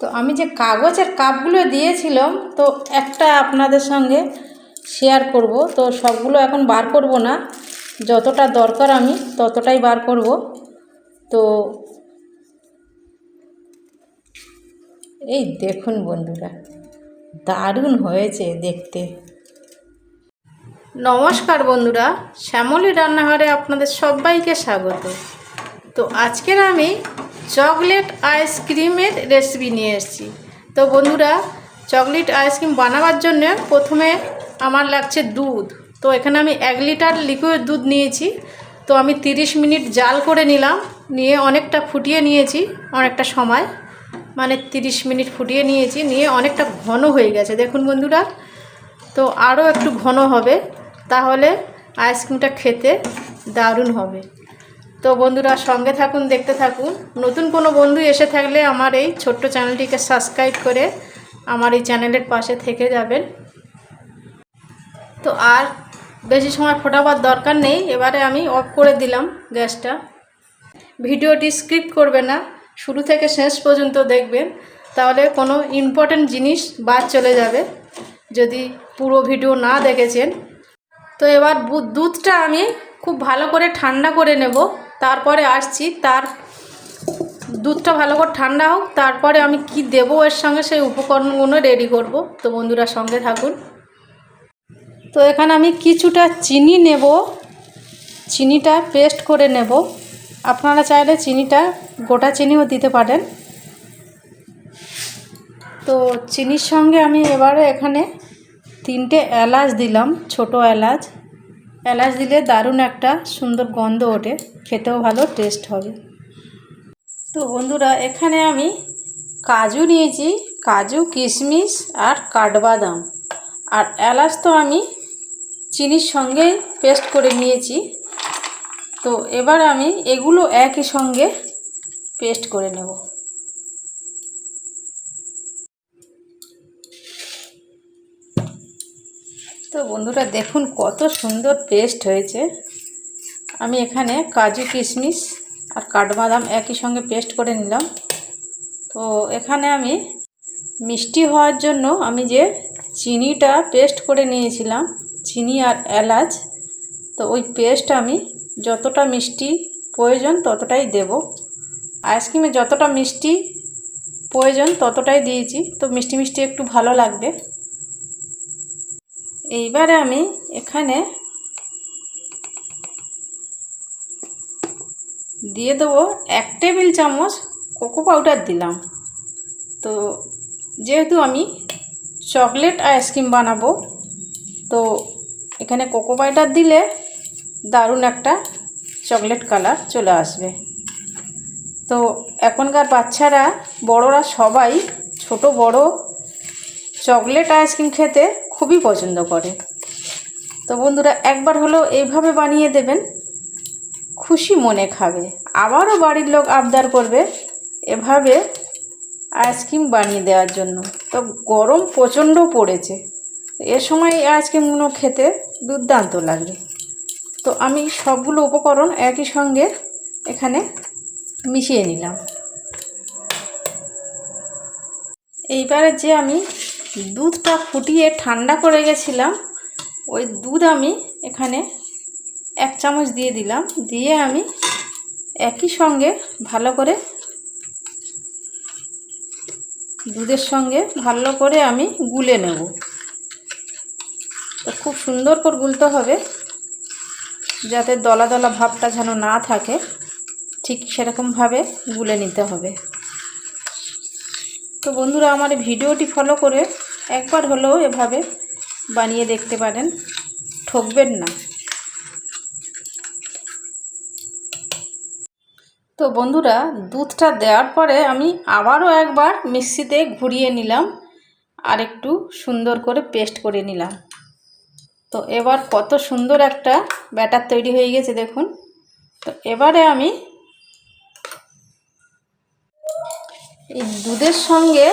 তো আমি যে কাগজের কাপগুলো দিয়েছিলাম, তো একটা আপনাদের সঙ্গে শেয়ার করব। তো সবগুলো এখন বার করব না। যতটা দরকার আমি ততটাই বার করব। তো এই দেখুন বন্ধুরা, দারুণ হয়েছে দেখতে। নমস্কার বন্ধুরা, শ্যামলী রান্নাঘরে আপনাদের সবাইকে স্বাগত। তো আজকের আমি চকলেট আইসক্রিমের রেসিপি নিয়ে এসেছি। তো বন্ধুরা, চকলেট আইসক্রিম বানাবার জন্য প্রথমে আমার লাগছে দুধ। তো এখানে আমি এক লিটার লিকুইড দুধ নিয়েছি। তো আমি 30 মিনিট জাল করে নিলাম। নিয়ে অনেকটা ফুটিয়ে নিয়েছি, অনেকটা সময়। মানে 30 মিনিট ফুটিয়ে নিয়েছি। নিয়ে অনেকটা ঘন হয়ে গেছে। দেখুন বন্ধুরা, তো আরও একটু ঘন হবে। তাহলে আইসক্রিমটা খেতে দারুণ হবে। তো বন্ধুরা সঙ্গে থাকুন, দেখতে থাকুন। নতুন কোনো বন্ধু এসে থাকলে আমার এই ছোট্ট চ্যানেলটিকে সাবস্ক্রাইব করে আমার এই চ্যানেলের পাশে থেকে যাবেন। তো আর বেশি সময় ফোটাবার দরকার নেই, এবারে আমি অফ করে দিলাম গ্যাসটা। ভিডিওটি স্কিপ করবে না, শুরু থেকে শেষ পর্যন্ত দেখবেন, তাহলে কোনো ইম্পর্ট্যান্ট জিনিস বাদ চলে যাবে, যদি পুরো ভিডিও না দেখেছেন। তো এবার দুধটা আমি খুব ভালো করে ঠান্ডা করে নেব। তারপরে আসছি, তার দুধটা ভালো করে ঠান্ডা হোক, তারপরে আমি কি দেব এর সঙ্গে সেই উপকরণগুলো রেডি করব। তো বন্ধুরা সঙ্গে থাকুন। তো এখানে আমি কিছুটা চিনি নেব। চিনিটা পেস্ট করে নেব। আপনারা চাইলে চিনিটা, গোটা চিনিও দিতে পারেন। তো চিনির সঙ্গে আমি এবারে এখানে তিনটে এলাচ দিলাম, ছোট এলাচ। এলাচ দিলে দারুণ একটা সুন্দর গন্ধ ওঠে, খেতেও ভালো টেস্ট হবে। তো বন্ধুরা, এখানে আমি কাজু নিয়েছি, কাজু, কিশমিশ আর কাঠবাদাম। আর এলাচ তো আমি চিনির সঙ্গে পেস্ট করে নিয়েছি। তো এবার আমি এগুলো একই সঙ্গে পেস্ট করে নেব। তো বন্ধুরা দেখুন কত সুন্দর পেস্ট হয়েছে। আমি এখানে কাজু কিশমিশ আর কাঠবাদাম একই সঙ্গে পেস্ট করে নিলাম। তো এখানে আমি মিষ্টি হওয়ার জন্য আমি যে চিনিটা পেস্ট করে নিয়েছিলাম, চিনি আর এলাচ, তো ওই পেস্ট আমি যতটা মিষ্টি প্রয়োজন ততটাই দেব। আইসক্রিমে যতটা মিষ্টি প্রয়োজন ততটাই দিয়েছি, তো মিষ্টি মিষ্টি একটু ভালো লাগবে। এইবারে আমি এখানে দিয়ে দেবো এক টেবিল চামচ কোকো পাউডার দিলাম। তো যেহেতু আমি চকলেট আইসক্রিম বানাবো, তো এখানে কোকো পাউডার দিলে দারুণ একটা চকলেট কালার চলে আসবে। তো এখনকার বাচ্চারা, বড়রা সবাই ছোট বড় চকলেট আইসক্রিম খেতে খুবই পছন্দ করে। তো বন্ধুরা, একবার হলেও এইভাবে বানিয়ে দেবেন, খুশি মনে খাবে। আবারও বাড়ির লোক আবদার করবে এভাবে আইসক্রিম বানিয়ে দেওয়ার জন্য। তো গরম প্রচণ্ড পড়েছে। এ সময় আইসক্রিমগুলো খেতে দুর্দান্ত লাগবে তো আমি সবগুলো উপকরণ একই সঙ্গে এখানে মিশিয়ে নিলাম। এইবারে যে আমি দুধটা ফুটিয়ে ঠান্ডা করে গেছিলাম। ওই দুধ আমি এখানে এক চামচ দিয়ে দিলাম। দিয়ে আমি একই সঙ্গে ভালো করে দুধের সঙ্গে ভালো করে আমি গুলে নেব। তো খুব সুন্দর করে গুলতে হবে যাতে দলা দলা ভাবটা যেন না থাকে। ঠিক সেরকমভাবে গুলে নিতে হবে। তো বন্ধুরা, আমার ভিডিওটি ফলো করে একবার হলেও এভাবে বানিয়ে দেখতে পারেন, ঠকবেন না। তো বন্ধুরা, দুধটা দেওয়ার পরে আমি আবারও একবার মিক্সিতে ঘুরিয়ে নিলাম আর একটু সুন্দর করে পেস্ট করে নিলাম। তো এবার কত সুন্দর একটা ব্যাটার তৈরি হয়ে গেছে দেখুন। তো এবারে আমি এই দুধের সঙ্গে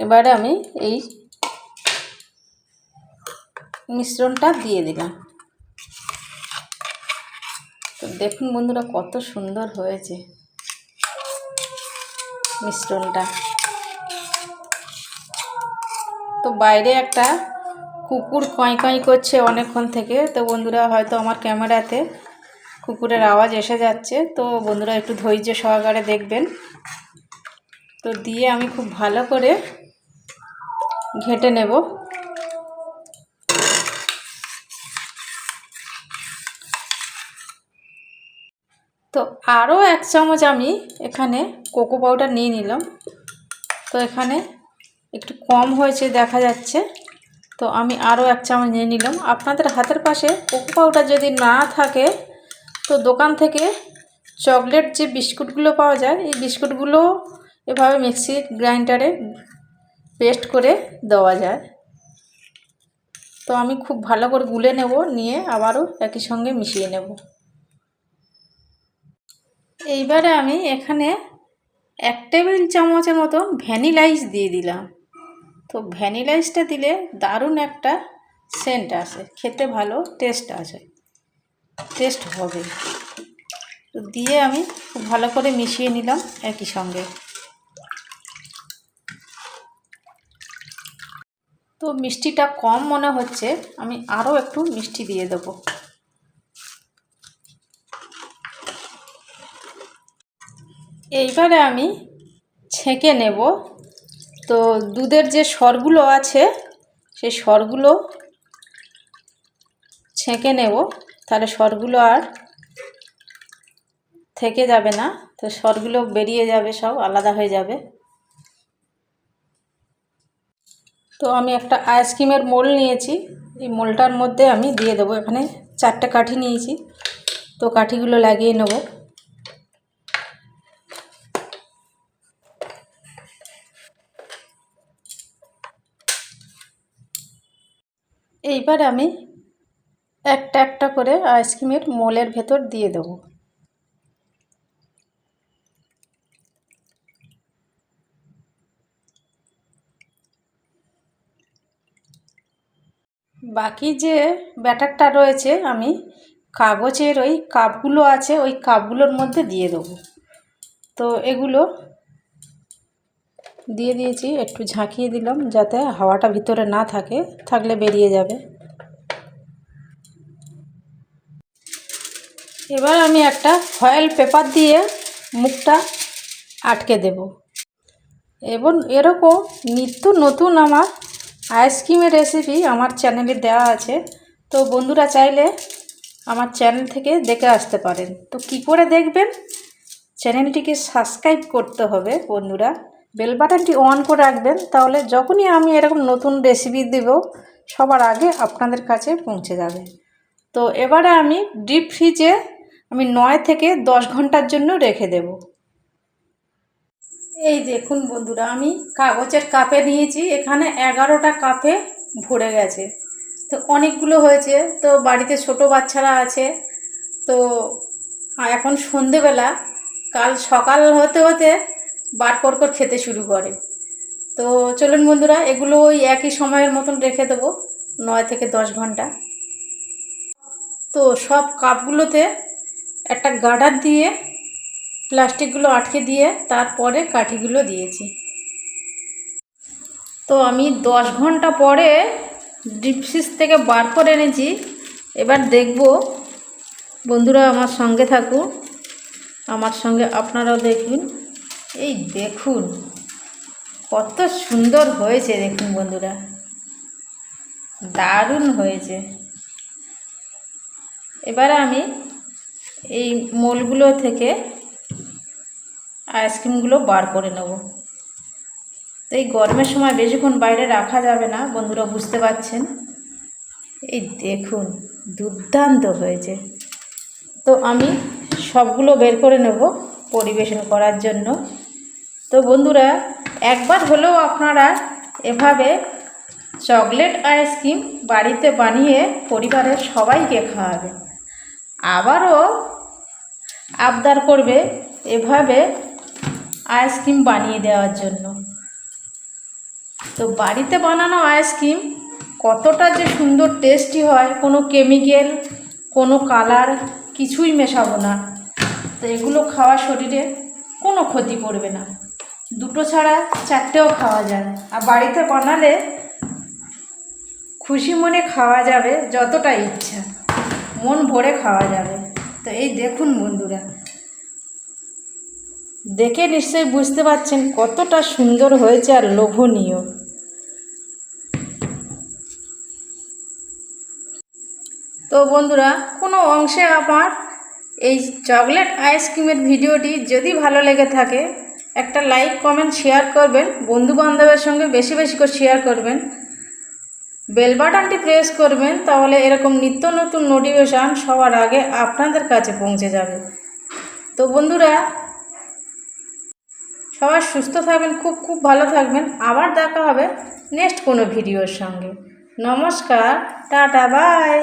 এবারে আমি এই মিশ্রণটা দিয়ে দিলাম। তো দেখুন বন্ধুরা কত সুন্দর হয়েছে মিশ্রণটা। তো বাইরে একটা কুকুর কঁই কঁই করছে অনেকক্ষণ থেকে। তো বন্ধুরা হয়তো আমার ক্যামেরাতে কুকুরের আওয়াজ এসে যাচ্ছে। তো বন্ধুরা একটু ধৈর্য সহকারে দেখবেন। তো দিয়ে আমি খুব ভালো করে ঘেটে নেব। তো আরও এক চামচ আমি এখানে কোকো পাউডার নিয়ে নিলাম। তো এখানে একটু কম হয়েছে দেখা যাচ্ছে। তো আমি আরও এক চামচ নিয়ে নিলাম। আপনাদের হাতের পাশে কোকো পাউডার যদি না থাকে, তো দোকান থেকে চকলেট যে বিস্কুটগুলো পাওয়া যায়, এই বিস্কুটগুলো এভাবে মিক্সি গ্রাইন্ডারে পেস্ট করে দেওয়া যায়। তো আমি খুব ভালো করে গুলে নেব, নিয়ে আবারও একই সঙ্গে মিশিয়ে নেব। এইবারে আমি এখানে এক টেবিল চামচের মতো ভ্যানিলাইস দিয়ে দিলাম। তো ভ্যানিলাইসটা দিলে দারুণ একটা সেন্ট আসে, খেতে ভালো, টেস্ট আছে টেস্ট হবে। তো দিয়ে আমি খুব ভালো করে মিশিয়ে নিলাম একই সঙ্গে। তো মিষ্টিটা কম মনে হচ্ছে, আমি আরও একটু মিষ্টি দিয়ে দেবো। এইবারে আমি ছেঁকে নেব। তো দুধের যে স্বরগুলো আছে, সেই স্বরগুলো ছেঁকে নেব। তাহলে স্বরগুলো আর থেকে যাবে না। তো স্বরগুলো বেরিয়ে যাবে, সব আলাদা হয়ে যাবে। তো আমি একটা আইসক্রিমের মোল নিয়েছি। এই মোলটার মধ্যে আমি দিয়ে দেবো। এখানে চারটে কাঠি নিয়েছি। তো কাঠিগুলো লাগিয়ে নেব। এইবার আমি একটা একটা করে আইসক্রিমের মোলের ভেতর দিয়ে দেবো। বাকি যে ব্যাটারটা রয়েছে, আমি কাগজের ওই কাপগুলো আছে, ওই কাপগুলোর মধ্যে দিয়ে দেবো। তো এগুলো দিয়ে দিয়েছি, একটু ঝাঁকিয়ে দিলাম যাতে হাওয়াটা ভিতরে না থাকে, থাকলে বেরিয়ে যাবে। এবার আমি একটা ফয়েল পেপার দিয়ে মুখটা আটকে দেব। এবং এরকম নিত্য নতুন আমার আইসক্রিমের রেসিপি আমার চ্যানেলে দেওয়া আছে। তো বন্ধুরা চাইলে আমার চ্যানেল থেকে দেখে আসতে পারেন। তো কি করে দেখবেন? চ্যানেলটিকে সাবস্ক্রাইব করতে হবে বন্ধুরা। বেল বাটনটি অন করে রাখবেন, তাহলে যখনই আমি এরকম নতুন রেসিপি দেব, সবার আগে আপনাদের কাছে পৌঁছে যাবে। তো এবারে আমি ডিপ ফ্রিজে আমি নয় থেকে দশ ঘণ্টার জন্য রেখে দেব। এই দেখুন বন্ধুরা, আমি কাগজের কাপে নিয়েছি, এখানে এগারোটা কাপে ভরে গেছে। তো অনেকগুলো হয়েছে, তো বাড়িতে ছোট বাচ্চারা আছে, তো এখন সন্ধেবেলা, কাল সকাল হতে হতে বার কর কর খেতে শুরু করে। তো চলুন বন্ধুরা, এগুলো ওই একই সময়ের মতন রেখে দেবো, নয় থেকে দশ ঘণ্টা। তো সব কাপগুলোতে একটা গার্ডার দিয়ে প্লাস্টিকগুলো আটকে দিয়ে তারপরে কাঠিগুলো দিয়েছি। তো আমি দশ ঘণ্টা পরে ডিপসিস থেকে বার করে এনেছি। এবার দেখব, বন্ধুরা আমার সঙ্গে থাকুন, আমার সঙ্গে আপনারাও দেখুন। এই দেখুন, কত সুন্দর হয়েছে, দেখুন বন্ধুরা। দারুণ হয়েছে। এবারে আমি এই মোলগুলো থেকে আইসক্রিমগুলো বার করে নেব। তো এই গরমের সময় বেশিক্ষণ বাইরে রাখা যাবে না, বন্ধুরা বুঝতে পারছেন? এই দেখুন, দুর্দান্ত হয়েছে। তো আমি সবগুলো বের করে নেব পরিবেশন করার জন্য। তো বন্ধুরা, একবার হলেও আপনারা এভাবে চকলেট আইসক্রিম বাড়িতে বানিয়ে পরিবারের সবাইকে খাওয়াবে আবারও আবদার করবে, এভাবে আইসক্রিম বানিয়ে দেওয়ার জন্য। তো বাড়িতে বানানো আইসক্রিম কতটা যে সুন্দর টেস্টি হয়, কোনো কেমিক্যাল, কোনো কালার, কিছুই মেশাবো না। তো এগুলো খাওয়া শরীরে কোনো ক্ষতি করবে না। দুটো ছাড়া চারটেও খাওয়া যায়। আর বাড়িতে বানালে খুশি মনে খাওয়া যাবে যতটা ইচ্ছা। মন ভরে খাওয়া যাবে। তো এই দেখুন বন্ধুরা দেখে নিশ্চয়ই বুঝতে পারছেন কতটা সুন্দর হয়েছে আর লোভনীয়। তো বন্ধুরা, কোনো অংশে আমার এই চকলেট আইসক্রিমের ভিডিওটি যদি ভালো লেগে থাকে, একটা লাইক, কমেন্ট, শেয়ার করবেন বন্ধু বান্ধবের সঙ্গে বেশি বেশি করে শেয়ার করবেন, বেল বাটনটি প্রেস করবেন, তাহলে এরকম নিত্য নতুন নোটিফিকেশান সবার আগে আপনাদের কাছে পৌঁছে যাবে। তো বন্ধুরা সবাই সুস্থ থাকবেন, খুব খুব ভালো থাকবেন। আবার দেখা হবে নেক্সট কোনো ভিডিওর সঙ্গে। নমস্কার, টাটা বাই